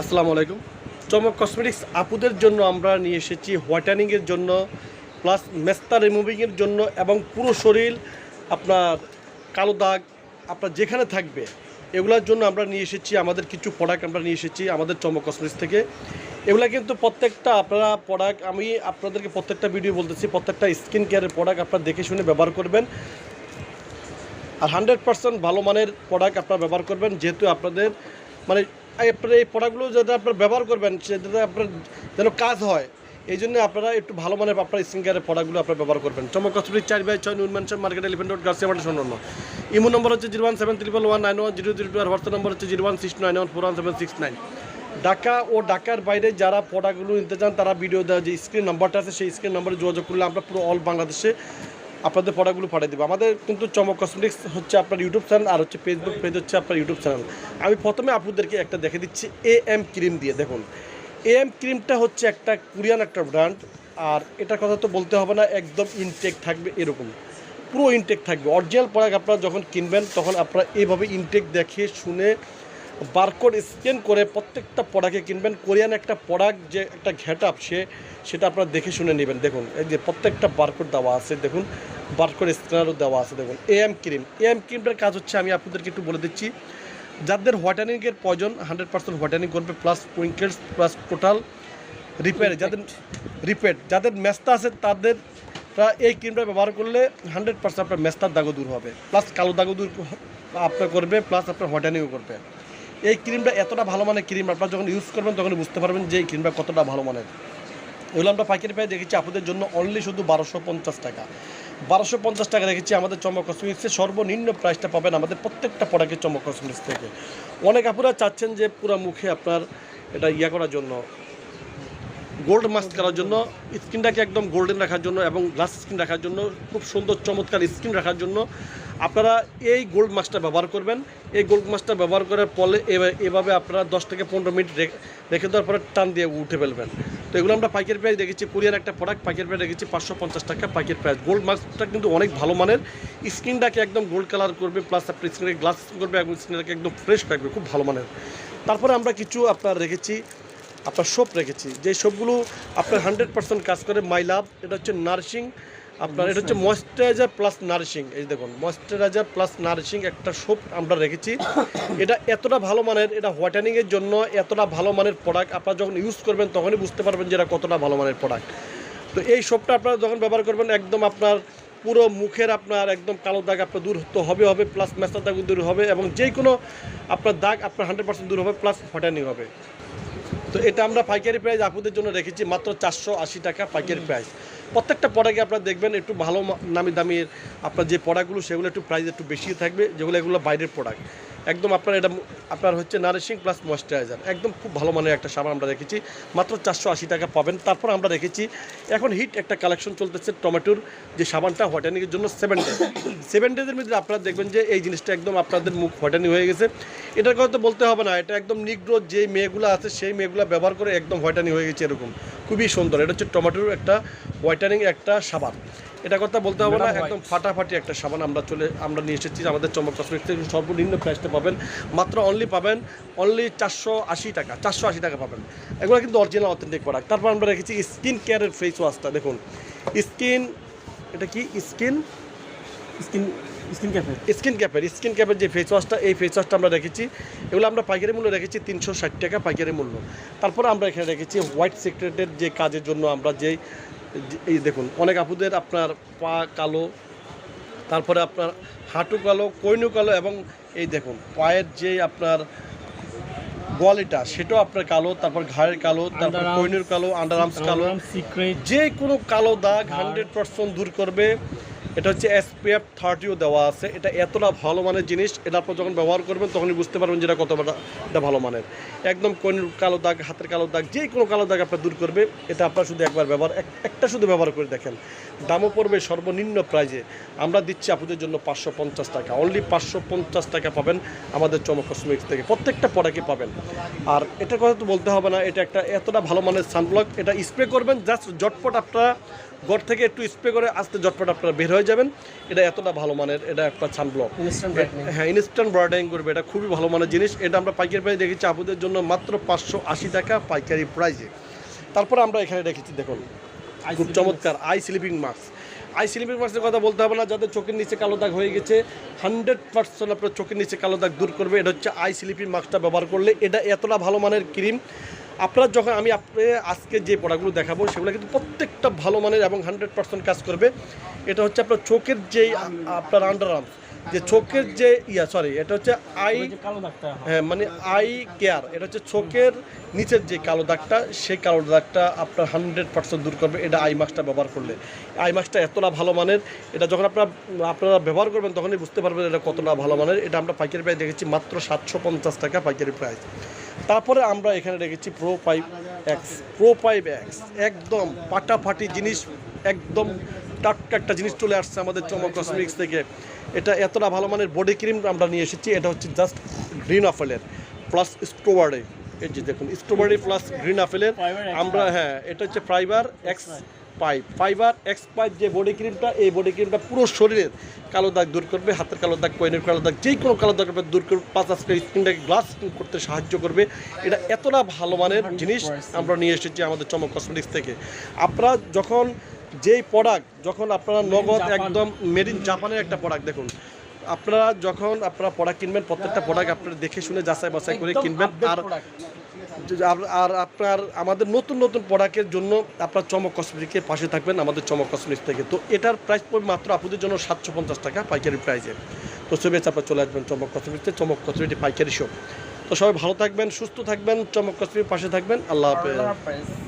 আসসালামু আলাইকুম। চমক কসমেটিক্স আপুদের জন্য আমরা নিয়ে এসেছি হোয়াইটানিংয়ের জন্য প্লাস মেস্তা রিমুভিংয়ের জন্য এবং পুরো শরীর, আপনার কালো দাগ, আপনার যেখানে থাকবে, এগুলোর জন্য আমরা নিয়ে এসেছি, আমাদের কিছু প্রোডাক্ট আমরা নিয়ে এসেছি আমাদের চমক কসমেটিক্স থেকে। এগুলো কিন্তু প্রত্যেকটা আপনারা প্রোডাক্ট আমি আপনাদেরকে প্রত্যেকটা ভিডিও বলতেছি, প্রত্যেকটা স্কিন কেয়ারের প্রোডাক্ট আপনারা দেখে শুনে ব্যবহার করবেন। আর হান্ড্রেড পার্সেন্ট ভালো মানের প্রোডাক্ট আপনারা ব্যবহার করবেন, যেহেতু আপনাদের মানে আপনার এই প্রোডাক্টগুলো যাতে আপনারা ব্যবহার করবেন সেটাতে আপনার যেন কাজ হয়, এই জন্য আপনারা একটু ভালো মানের আপনার স্কিন কেয়ারের প্রোডাক্টগুলো আপনারা ব্যবহার করবেন। চমক কসমেটিক চার বাই ছয় নুন মেনশন মার্কেট এলিফেন্ট রোড গার্সিয়া মাঠে শূন্য ইমো নম্বর হচ্ছে zero one seven triple one nine one zero zero two আর হোয়াটসঅ্যাপ নম্বর হচ্ছে zero one six nine one four one seven six nine. Dhaka ও ঢাকার বাইরে যারা প্রোডাক্টগুলো নিতে চান, তারা ভিডিও দেওয়া যে স্ক্রিন নাম্বারটা আছে, সেই স্ক্রিন নাম্বারে যোগাযোগ করলে আমরা পুরো অল বাংলাদেশে আপনাদের প্রোডাক্টগুলো পাঠিয়ে দেবো। আমাদের কিন্তু চমক কসমেটিক্স হচ্ছে আপনার ইউটিউব চ্যানেল আর হচ্ছে ফেসবুক পেজ হচ্ছে আপনার ইউটিউব চ্যানেল আমি প্রথমে আপনাদেরকে একটা দেখে দিচ্ছি এ এম ক্রিম দিয়ে, দেখুন। এ এম ক্রিমটা হচ্ছে একটা কোরিয়ান একটা ব্র্যান্ড আর এটার কথা তো বলতে হবে না, একদম ইনটেক থাকবে এরকম। পুরো ইনটেক থাকবে। অরিজিনাল প্রোডাক্ট আপনারা যখন কিনবেন, তখন আপনারা এইভাবে ইনটেক দেখে শুনে বারকোড স্ক্যান করে প্রত্যেকটা প্রোডাক্টে কিনবেন। কোরিয়ান একটা প্রোডাক্ট যে একটা ঘ্যাট আপ সে সেটা আপনারা দেখে শুনে নেবেন। দেখুন এই যে প্রত্যেকটা বারকোড দেওয়া আছে দেখুন বারকোড স্ক্যানারও দেওয়া আছে দেখুন এএম ক্রিম। এএম ক্রিমটার কাজ হচ্ছে আমি আপনাদেরকে একটু বলে দিচ্ছি যাদের হোয়াটানিংয়ের প্রয়োজন হান্ড্রেড পার্সেন্ট হোয়াটানিং করবে plus wrinkles plus total repair যাদের রিপেয়ার যাদের মেস্তা আছে তাদের এই ক্রিমটা ব্যবহার করলে হান্ড্রেড পার্সেন্ট আপনার মেস্তার দাগও দূর হবে। প্লাস কালো দাগও দূর আপনার করবে প্লাস আপনার হোয়াটানিংও করবে। এই ক্রিমটা এতটা ভালো মানের ক্রিম, আপনারা যখন ইউজ করবেন তখন বুঝতে পারবেন যে এই ক্রিমটা কতটা ভালো মানের। এগুলো আমরা পাইকারি পাই দেখেছি আপনাদের জন্য অনলি শুধু বারোশো পঞ্চাশ টাকা। বারোশো পঞ্চাশ টাকা রেখেছি আমাদের চমক কসমিক্সে সর্বনিম্ন প্রাইসটা পাবেন আমাদের প্রত্যেকটা প্রোডাক্টের চমক কসমিক্স থেকে। অনেক আপুরা চাচ্ছেন যে পুরো মুখে আপনার এটা ইয়া করার জন্য। গোল্ড মাস্ক করার জন্য, স্কিনটাকে একদম গোল্ডেন রাখার জন্য এবং গ্লাস স্কিন রাখার জন্য, খুব সুন্দর চমৎকার স্কিন রাখার জন্য আপনারা এই গোল্ড মাস্কটা ব্যবহার করবেন। এই গোল্ড মাস্কটা ব্যবহার করার ফলে এভাবে- আপনারা দশ থেকে পনেরো মিনিট রেখে দেওয়ার পরে টান দিয়ে উঠে ফেলবেন। তো এগুলো আমরা পাইকারি প্রাইস দেখেছি, কোরিয়ার একটা প্রোডাক্ট, পাইকারি প্রাইস দেখেছি পাঁচশো পঞ্চাশ টাকা পাইকারি প্রাইস। গোল্ড মাস্কটা কিন্তু অনেক ভালো মানের, স্কিনটাকে একদম গোল্ড কালার করবে, প্লাস আপনার স্কিনকে গ্লাস করবে এবং স্কিনটাকে একদম ফ্রেশ রাখবে, খুব ভালো মানের। তারপরে আমরা কিছু আপনার রেখেছি আপনার সোপ রেখেছি। যে সোপগুলো আপনার হান্ড্রেড পার্সেন্ট কাজ করে মাই লাভ এটা হচ্ছে নার্সিং, আপনার এটা হচ্ছে ময়শ্চারাইজার প্লাস নারিশিং এই দেখুন, ময়শ্চারাইজার প্লাস নারিশিং একটা সোপ আমরা রেখেছি। এটা এতটা ভালো মানের, এটা হোয়াইটানিংয়ের জন্য এতটা ভালো মানের প্রোডাক্ট আপনারা যখন ইউজ করবেন তখনই বুঝতে পারবেন যে এটা কতটা ভালো মানের প্রোডাক্ট তো এই সোপটা আপনারা যখন ব্যবহার করবেন, একদম আপনার পুরো মুখের আপনার একদম কালো দাগ আপনার দূর তো হবে হবে প্লাস মেস্তার দাগ দূর হবে এবং যে কোনো আপনার দাগ আপনার হান্ড্রেড পার্সেন্ট দূর হবে প্লাস হোয়াইটানিং হবে। তো এটা আমরা পাইকারি প্রাইস আপনাদের জন্য রেখেছি মাত্র চারশো আশি টাকা পাইকারি প্রাইস প্রত্যেকটা প্রোডাক্টে আপনারা দেখবেন একটু ভালো নামি দামির আপনার যে পড়াগুলো সেগুলো একটু প্রাইস একটু বেশি থাকবে যেগুলো এগুলো বাইরের প্রোডাক্ট একদম আপনার এটা আপনার হচ্ছে নারিশিং প্লাস ময়শ্চারাইজার একদম খুব ভালো মানের একটা সাবান আমরা রেখেছি মাত্র চারশো আশি টাকা পাবেন। তারপর আমরা রেখেছি এখন হিট একটা কালেকশন চলতেছে টমেটোর। যে সাবানটা হোয়াটানিংয়ের জন্য সেভেন ডেজ সেভেন ডেজের মধ্যে আপনারা দেখবেন যে এই জিনিসটা একদম আপনাদের মুখ হোয়াটানি হয়ে গেছে। এটার কথা তো বলতে হবে না। এটা একদম নিগ্রো যে মেয়েগুলো আছে, সেই মেয়েগুলো ব্যবহার করে একদম হোয়াটানি হয়ে গেছে এরকম। খুবই সুন্দর। এটা হচ্ছে টমেটোর একটা হোয়াইটানিং একটা সাবান। এটা কথা বলতে হবে না একদম ফাটাফাটি একটা সাবান আমরা চলে আমরা নিয়ে এসেছি আমাদের চমক কসমেটিক্স থেকে সর্বনিম্ন প্রাইসটা পাবেন মাত্র অনলি পাবেন অনলি চারশো আশি টাকা চারশো আশি টাকা পাবেন। এগুলো কিন্তু অরিজিনাল অথেন্টিক প্রোডাক্ট তারপর আমরা রেখেছি স্কিন কেয়ারের ফেস ওয়াশটা দেখুন। স্কিন এটা কি? Skin skin skin cafe skin ক্যাপের skin ক্যাপের যে ফেস ওয়াশটা এই ফেস ওয়াশটা আমরা রেখেছি। এগুলো আমরা পাইকারি মূল্য রেখেছি তিনশো ষাট টাকা পাইকারি মূল্য। তারপরে আমরা এখানে রেখেছি হোয়াইট সিক্রেটের যে কাজের জন্য আমরা যেই এই দেখুন অনেক আপুদের আপনার পা কালো তারপরে আপনার হাঁটু কালো কৈনু কালো এবং এই দেখুন পায়ের যে আপনার গোয়ালিটা সেটাও আপনার কালো তারপর ঘাড়ের কালো তারপর কৈনুর কালো আন্ডার আর্মস কালো যে কোনো কালো দাগ হান্ড্রেড পার্সেন্ট দূর করবে। এটা হচ্ছে এসপিএফ থার্টিও দেওয়া আছে। এটা এতটা ভালো মানের জিনিস, এটা আপনার যখন ব্যবহার করবেন তখনই বুঝতে পারবেন যে এটা কতটা ভালো মানের। একদম কোন কালো দাগ, হাতের কালো দাগ, যে কোনো কালো দাগ আপনার দূর করবে, এটা আপনার শুধু একবার ব্যবহার একটা শুধু ব্যবহার করে দেখেন। দামও পড়বে সর্বনিম্ন প্রাইজে আমরা দিচ্ছি আপনাদের জন্য পাঁচশো পঞ্চাশ টাকা। অনলি পাঁচশো পঞ্চাশ টাকা পাবেন আমাদের চমক কসমেটিক্স থেকে। প্রত্যেকটা প্রোডাক্টই পাবেন। আর এটা কথা তো বলতে হবে না, এটা একটা এতটা ভালো মানের সানব্লক এটা স্প্রে করবেন জাস্ট জটপট আপনারা ঘর থেকে একটু স্প্রে করে আস্তে জটপট আপনারা বের হয়ে যাবেন। এটা এতটা ভালো মানের এটা একটা সানব্লক হ্যাঁ ইনস্ট্যান্ট ব্রাইডাইং করবে এটা খুবই ভালো মানের জিনিস। এটা আমরা পাইকারি প্রাইস দেখেছি আপুদের জন্য মাত্র পাঁচশো আশি টাকা পাইকারি প্রাইসে। তারপরে আমরা এখানে রেখেছি দেখুন খুব চমৎকার eye sleeping mask eye sleeping মাস্কের কথা বলতে হবে না যাদের চোখের নিচে কালো দাগ হয়ে গেছে হান্ড্রেড পার্সেন্ট আপনার চোখের নিচে কালো দাগ দূর করবে। এটা হচ্ছে আই স্লিপিং মাস্কটা ব্যবহার করলে এটা এতটা ভালো মানের ক্রিম আপনারা যখন আমি আপনি আজকে যে প্রোডাক্টগুলো দেখাবো সেগুলো কিন্তু প্রত্যেকটা ভালো মানের এবং হান্ড্রেড পার্সেন্ট কাজ করবে। এটা হচ্ছে আপনার চোখের আ- আপনার আন্ডার আর্মস যে চোখের যে ইয়া সরি এটা হচ্ছে আই কালো দাগটা। হ্যাঁ মানে আই কেয়ার এটা হচ্ছে চোখের নিচের যে কালো দাগটা সেই কালো দাগটা আপনার হান্ড্রেড পার্সেন্ট দূর করবে। এটা আই মাস্কটা ব্যবহার করলে। আই মাস্কটা এতটা ভালো মানের এটা যখন আপনারা আপনারা ব্যবহার করবেন তখনই বুঝতে পারবেন এটা কতটা ভালো মানের। এটা আমরা পাইকারি প্রাইস দেখেছি মাত্র সাতশো পঞ্চাশ টাকা পাইকারি প্রাইস। তারপরে আমরা এখানে রেখেছি pro pipe X pro pipe X একদম পাটাফাটি জিনিস একদম টাটকা একটা জিনিস চলে আসছে আমাদের চমক কসমেটিক্স থেকে। এটা এতটা ভালো মানের বডি ক্রিম আমরা নিয়ে এসেছি এটা হচ্ছে জাস্ট গ্রিন আপেলের প্লাস স্ট্রবেরি এই যে দেখুন স্ট্রবেরি প্লাস গ্রিন আপেলের আমরা হ্যাঁ এটা হচ্ছে fibre X pipe fibre X pipe যে বডি ক্রিমটা এই বডি ক্রিমটা পুরো শরীরের কালো দাগ দূর করবে হাতের কালো দাগ কয়েনের কালো দাগ যে কোনো কালো দাগ দূর করবে পাঁচ আজকে স্কিনটাকে গ্লাস করতে সাহায্য করবে। এটা এতটা ভালো মানের জিনিস আমরা নিয়ে এসেছি আমাদের চমক কসমেটিক্স থেকে। আপনারা যখন যেই প্রোডাক্ট যখন আপনারা নগদ একদম মেড ইন জাপানের একটা প্রোডাক্ট দেখুন আপনারা যখন আপনারা প্রোডাক্ট কিনবেন প্রত্যেকটা প্রোডাক্ট আপনারা দেখে শুনে যাচাই বাছাই করে কিনবেন। আর আর- আপনার আমাদের নতুন নতুন প্রোডাক্টের জন্য আপনার চমক কসমেটিকের পাশে থাকবেন আমাদের চমক কসমেটিক্স থেকে। তো এটার প্রাইস পড়বে মাত্র আপনাদের জন্য সাতশো পঞ্চাশ টাকা পাইকারি প্রাইসে তো সবে আপনার চলে আসবেন চমক কসমেটিক্সে চমক কসমেটিক পাইকারি শপ তো সবাই ভালো থাকবেন সুস্থ থাকবেন চমক কসমেটিক পাশে থাকবেন। আল্লাহ হাফেজ।